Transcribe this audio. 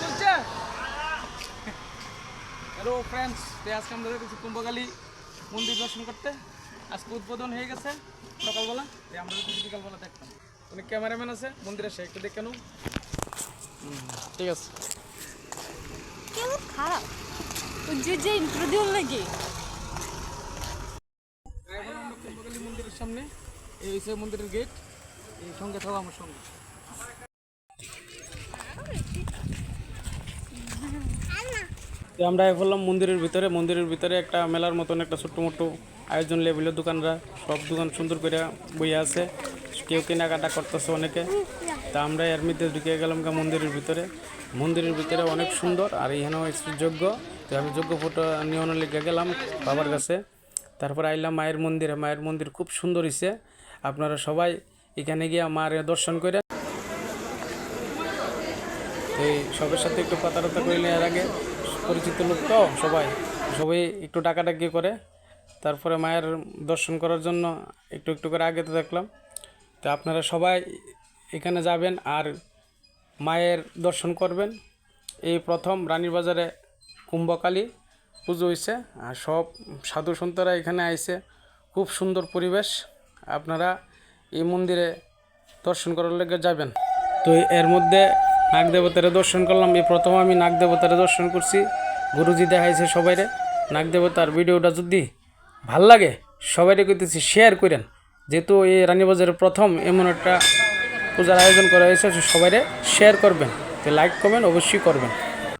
বুঝছে? Hello friends আজকে আমরা দেখেছি কুম্ভকালী মন্দির দর্শন করতে। আজকে উদ্বোধন হয়ে গেছে সকালবেলা। তাই আমরা বিকালবেলা দেখতাম। অনেক ক্যামেরাম্যান আছে মন্দিরে সে একটু দেখে নেব। ঠিক আছে। কেমন খারাপ। যে যে ইন্টারভিউ লাগে এখন মন্দিরের সামনে এই হচ্ছে মন্দিরের গেট এই সঙ্গে থাকো আমার সঙ্গে। তো আমরা বললাম মন্দিরের ভিতরে মন্দিরের ভিতরে একটা মেলার মতন একটা ছোট্ট মোটো আয়োজন লেভেলের দোকানরা, সব দোকান সুন্দর করে বইয়ে আছে। কেউ কেনাকাটা করতেছে অনেকে। তা আমরা এর মধ্যে ঢুকে গেলাম গা মন্দিরের ভিতরে। মন্দিরের ভিতরে অনেক সুন্দর আর এখানেও যোগ্য। তো আমি যোগ্য ফটো নিয়ন লেগে গেলাম বাবার কাছে। তারপর আইলাম মায়ের মন্দিরে। মায়ের মন্দির খুব সুন্দর হয়েছে আপনারা সবাই এখানে গিয়ে মায়ের দর্শন করে এই সবার সাথে একটু কথাবার্তা করে নেওয়ার আগে পরিচিত লোক তো সবাই। সবাই একটু ডাকাডাকি করে। তারপরে মায়ের দর্শন করার জন্য একটু একটু করে আগে তো দেখলাম। তো আপনারা সবাই এখানে যাবেন আর মায়ের দর্শন করবেন। এই প্রথম রানীর বাজারে কুম্ভকালী পুজো হয়েছে আর সব সাধু সন্তরা এখানে আইছে। খুব সুন্দর পরিবেশ। আপনারা এই মন্দিরে দর্শন করার লেগে যাবেন। তো এর মধ্যে নাগ দেবতারে দর্শন করলাম। এই প্রথম আমি নাগ দেবতারে দর্শন করছি। গুরুজি দেখাইছে সবাইরে। নাগ দেবতার ভিডিওটা যদি ভালো লাগে, সবাইরে কইতেছি শেয়ার করেন। যেহেতু এই রানীবাজারের প্রথম এমন একটা পূজার আয়োজন করা হয়েছে সবাইরে শেয়ার করবেন। লাইক করবেন অবশ্যই করবেন।